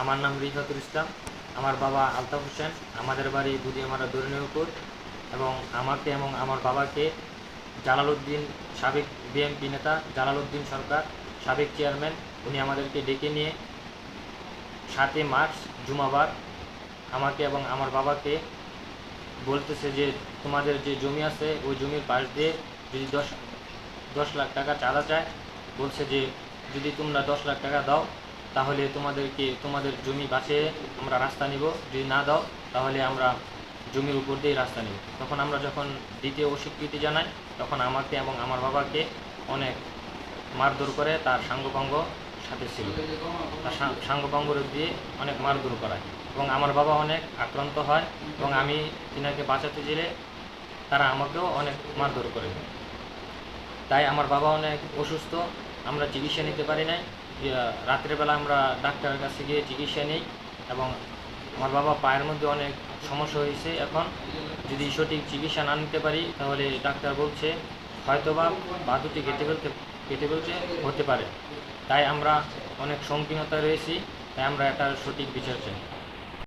আমার নাম রিফাতুল ইসলাম, আমার বাবা আলতাফ হোসেন, আমাদের বাড়ি বুদিয়ামারা দরিনীপুর এবং আমাকে এবং আমার বাবাকে জালালউদ্দিন সাবেক বিএনপি নেতা জালালউদ্দিন সরকার, সাবেক চেয়ারম্যান, উনি আমাদেরকে ডেকে নিয়ে সাতই মার্চ জুমাবার আমাকে এবং আমার বাবাকে বলতেছে যে তোমাদের যে জমি আছে, ওই জমির পাশ দিয়ে যদি দশ দশ লাখ টাকা চাঁদা চায়, বলছে যে যদি তোমরা দশ লাখ টাকা দাও তাহলে তোমাদেরকে, তোমাদের জমি বাঁচিয়ে আমরা রাস্তা নিব। যদি না দাও, তাহলে আমরা জমির উপর দিয়ে রাস্তা নিব। তখন আমরা যখন দ্বিতীয় অস্বীকৃতি জানাই, তখন আমাকে এবং আমার বাবাকে অনেক মারধর করে তার সাঙ্গপাঙ্গ সাথে ছিল। তার সাং- সাঙ্গপাঙ্গ দিয়ে অনেক মারধর করায়। এবং আমার বাবা অনেক আক্রান্ত হয় এবং আমি তিনাকে বাঁচাতে গেলে তারা আমাকেও অনেক মারধর করে। তাই আমার বাবা অনেক অসুস্থ, আমরা চিকিৎসা নিতে পারি নাই। রাত্রেবেলা আমরা ডাক্তারের কাছে গিয়ে চিকিৎসা নিই এবং আমার বাবা পায়ের মধ্যে অনেক সমস্যা হয়েছে এখন। যদি সঠিক চিকিৎসা না নিতে পারি, তাহলে ডাক্তার বলছে, হয়তোবা বা দুটি কেটে ফেলতে কেটে ফেলতে হতে পারে। তাই আমরা অনেক সংকীর্ণতা রয়েছি, তাই আমরা এটার সঠিক বিচার চাই।